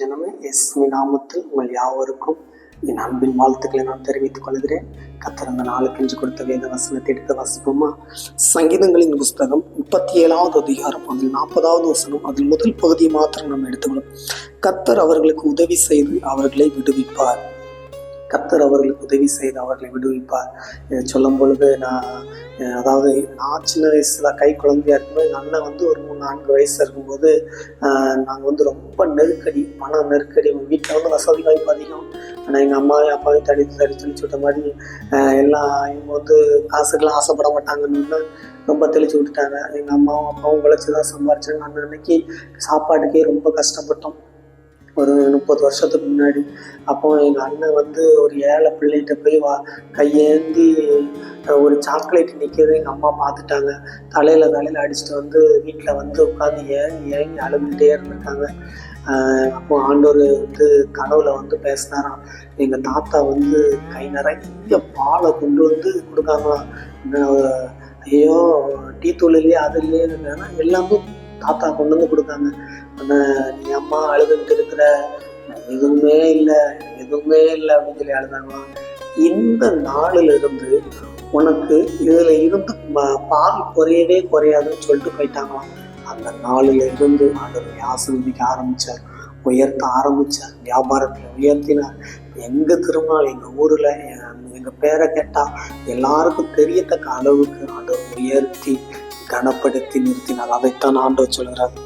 இயேசுவின் நாமத்தில் உங்கள் யாவருக்கும் என் அன்பின் வாழ்த்துக்களை நான் தெரிவித்துக் கொள்கிறேன். கத்தர் அந்த நாளுக்கென்று கொடுத்த வேத வசனத்தை எடுத்து வசிப்போமா? சங்கீதங்களின் புஸ்தகம் முப்பத்தி ஏழாவது அதிகாரம் அதில் நாற்பதாவது வசனம் அதில் முதல் பகுதியை மாத்திரம் நம்ம எடுத்துக்கணும் கத்தர் அவர்களுக்கு உதவி செய்து அவர்களை விடுவிப்பார். கத்தர் அவர்களுக்கு உதவி செய்து அவர்களை விடுவிப்பார். சொல்லும் பொழுது நான் அதாவது நான் சின்ன வயசில் கை குழந்தையாக இருக்கும்போது எங்கள் அண்ணன் வந்து ஒரு மூணு நான்கு வயசு இருக்கும்போது நாங்கள் வந்து ரொம்ப நெருக்கடி பண நெருக்கடி. வீட்டில் வந்து வசதி வாய்ப்பு அதிகம். ஆனால் எங்கள் அம்மாவையும் அப்பாவையும் தடித்து தடி தெளிச்சு விட்ட மாதிரி எல்லாம் இவங்க வந்து காசுக்கெல்லாம் ஆசைப்பட மாட்டாங்கன்னு ரொம்ப தெளிச்சு விட்டுட்டாங்க. எங்கள் அம்மாவும் அப்பாவும் உழைச்சி தான் சம்பாரிச்சாங்க. அன்னைக்கு சாப்பாட்டுக்கே ரொம்ப கஷ்டப்பட்டோம். ஒரு முப்பது வருஷத்துக்கு முன்னாடி. அப்போ எங்கள் அண்ணன் வந்து ஒரு ஏழை பிள்ளைகிட்ட போய் வா கையேந்தி ஒரு சாக்லேட் நிற்கிறது எங்கள் அம்மா பார்த்துட்டாங்க. தலையில் தலையில் அடிச்சுட்டு வந்து வீட்டில் வந்து உட்காந்து ஏன் ஏங்கி அழுதுகிட்டே இருந்திருக்காங்க. அஹ், அப்போ ஆண்டவர் வந்து கனவுல வந்து பேசினாராம். எங்கள் தாத்தா வந்து கை நிறைய பாலை கொண்டு வந்து கொடுக்காங்களாம். ஐயோ டீ தூள் இல்லையா அது இல்லையே எல்லாமே தாத்தா கொண்டு வந்து கொடுக்காங்க ஆனால் நீ அம்மா அழுதுகிட்டு இருக்கிற எதுவுமே இல்லை எதுவுமே இல்லை அப்படின்னு சொல்லி அழுதாங்களாம் இந்த நாளில் இருந்து உனக்கு இதில் இருந்து பால் குறையவே குறையாதுன்னு சொல்லிட்டு போயிட்டாங்களாம். அந்த நாளில் இருந்து ஆண்டவரை ஆசிர்வதிக்க ஆரம்பித்தார் உயர்த்த ஆரம்பிச்சார் வியாபாரத்தில் உயர்த்தினார். எங்க திரும்பினாலும் எங்க ஊர்ல எங்கள் எங்க பேரை கேட்டா எல்லாருக்கும் தெரியத்தக்க அளவுக்கு ஆண்டவர் உயர்த்தி கனப்படுத்தி நிறுத்தினார். அதைத்தான் ஆண்டவர் சொல்கிறார்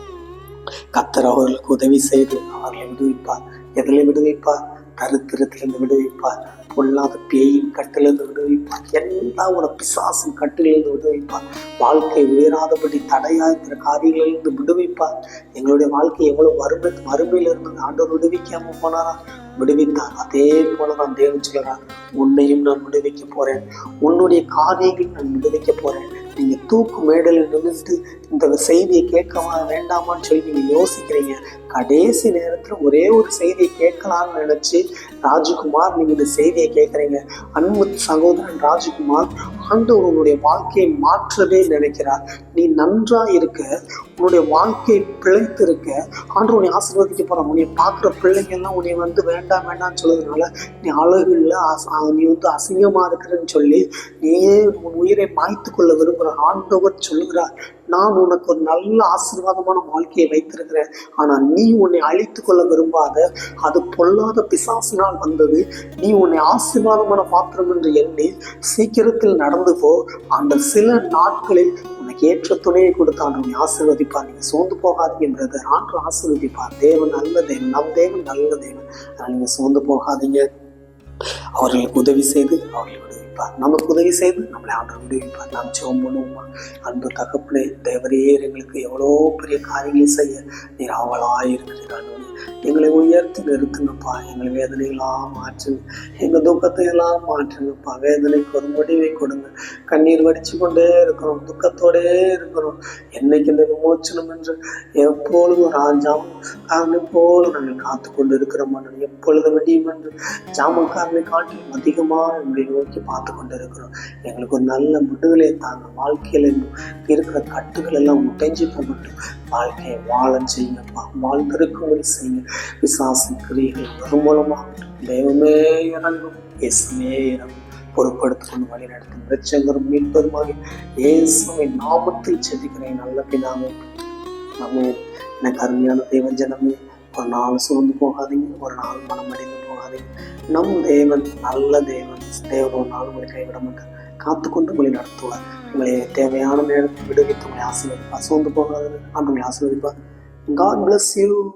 கத்தர் அவர்களுக்கு உதவி செய்து அவர்களை விடுவிப்பார். எதில் விடுவிப்பார் கருத்திரத்திலிருந்து விடுவிப்பார் பொல்லாத பேயின் கட்டிலிருந்து விடுவிப்பார் எல்லா ஒரு பிசாசின் கட்டிலிருந்து விடுவிப்பார். வாழ்க்கை உயராதபடி தடையா இருக்கிற காரியங்களிலிருந்து விடுவிப்பார். எங்களுடைய வாழ்க்கை எவ்வளவு வறுமை வறுமையில இருந்தது ஆண்டவர் விடுவிக்காம போனாரா? விடுவித்தார். அதே போல நான் தேவன் சொல்கிறார் உன்னையும் நான் விடுவிக்க போறேன். உன்னுடைய காரியங்கள் நான் விடுவிக்க போறேன். தூக்கு மேடலில் நின்றுட்டு இந்த செய்தியை கேட்கவா வேண்டாமான்னு சொல்லி நீங்க யோசிக்கிறீங்க. கடைசி நேரத்துல ஒரே ஒரு செய்தியை கேட்கலாம்னு நினைச்சு ராஜ்குமார் நீங்க இந்த செய்தியை கேட்குறீங்க. அன்பு சகோதரன் ராஜ்குமார் ஆண்டவர் உன்னுடைய வாழ்க்கையை மாற்றவே நினைக்கிறார். நீ நன்றா இருக்க உன்னுடைய வாழ்க்கையை பிழைத்து இருக்க ஆண்டு உன்னை ஆசீர்வதிக்க போறான் உன்னை பார்க்குற பிள்ளைங்க எல்லாம் உன்னை வந்து வேண்டாம் வேண்டாம்னு சொல்றதுனால நீ அழகு இல்லை நீ வந்து அசிங்கமா இருக்கிறன்னு சொல்லி நீயே உன் உயிரை மாய்த்து கொள்ள விரும்புகிற ஆண்டவர் சொல்லுகிறார். நான் உனக்கு ஒரு நல்ல ஆசீர்வாதமான வாழ்க்கையை வைத்திருக்கிறேன். ஆனால் நீ உன்னை அழித்து கொள்ள விரும்பாத அது பொல்லாத பிசாசினால் வந்தது. நீ உன்னை ஆசீர்வாதமான பாத்திரம் என்று எண்ணி சீக்கிரத்தில் நடந்து போ. அந்த சில நாட்களில் உனக்கு ஏற்ற துணையை கொடுத்து உன்னை ஆசீர்வதிப்பார். நீங்கள் சோர்ந்து போகாதீங்க பிரதர் ஆண்டு ஆசீர்வதிப்பார். தேவன் நல்ல தேவன். நம் தேவன் நல்ல தேவன். அதனால் நீங்கள் சோர்ந்து போகாதீங்க. அவர்களுக்கு உதவி செய்து அவர்களுடைய விடுவிப்பார் நமக்கு உதவி செய்து நம்மளை ஆண்டவர் விடுவிப்பார் நாம் ஜெபம் பண்ணுவோமா? அன்பு தகப்பனே தேவரையே எங்களுக்கு எவ்வளோ பெரிய காரியங்களை செய்ய நீர் ஆவலாக எங்களை உயர்த்தி நிறுத்துங்கப்பா. எங்களை வேதனைகளாக மாற்றுங்க எங்கள் துக்கத்தை எல்லாம் மாற்றுங்கப்பா. வேதனைக்கு ஒரு முடிவை கொடுங்க. கண்ணீர் வடிச்சு கொண்டே இருக்கிறோம். துக்கத்தோடே இருக்கிறோம். என்னைக்கு இந்த விமோச்சனம் என்று எப்பொழுதும் ராஜாவும் காரணை போல நாங்கள் காத்து கொண்டு இருக்கிறோம் எப்பொழுது வெடியும் என்று ஜாமக்காரனை காட்டிலும் அதிகமாக எங்களை நோக்கி பார்த்து கொண்டு இருக்கிறோம் எங்களுக்கு ஒரு நல்ல விடுதலை தாங்க. வாழ்க்கையில் இருக்கிற கட்டுகள் எல்லாம் உடைஞ்சு போகட்டும். வாழ்க்கையை வாழ செய்யுங்கப்பா. வாழ்ந்திருக்கும்படி செய்யுங்க. விசாசி கிரியைகள் பெருமூலமாக தெய்வமே இறங்கும். இயேசுவே இறங்கும். பொறுப்படுத்திக் கொண்டு வழி நடத்தும் பிரச்சங்கரும் மீட்பெருமாக இயேசுவை நாமத்தில் செதுக்கிறேன் நல்ல பிதாவே நம்ம எனக்கு அருமையான தேவ ஜனமே ஒரு நாள் சோர்ந்து போகாதீங்க ஒரு நாள் மனமடைந்து போகாதீங்க. நம் தேவன் நல்ல தேவன் தேவன் ஒரு நாள் உங்களை கைவிட மாட்டார். காத்துக்கொண்டு உங்களை நடத்துவார். உங்களை தேவையான நேரத்தில் விடுவித்து உங்களை ஆசீர்வதிப்பார். சோர்ந்து போகாதீங்க ஆண்டு உங்களை ஆசீர்வதிப்பார். God bless you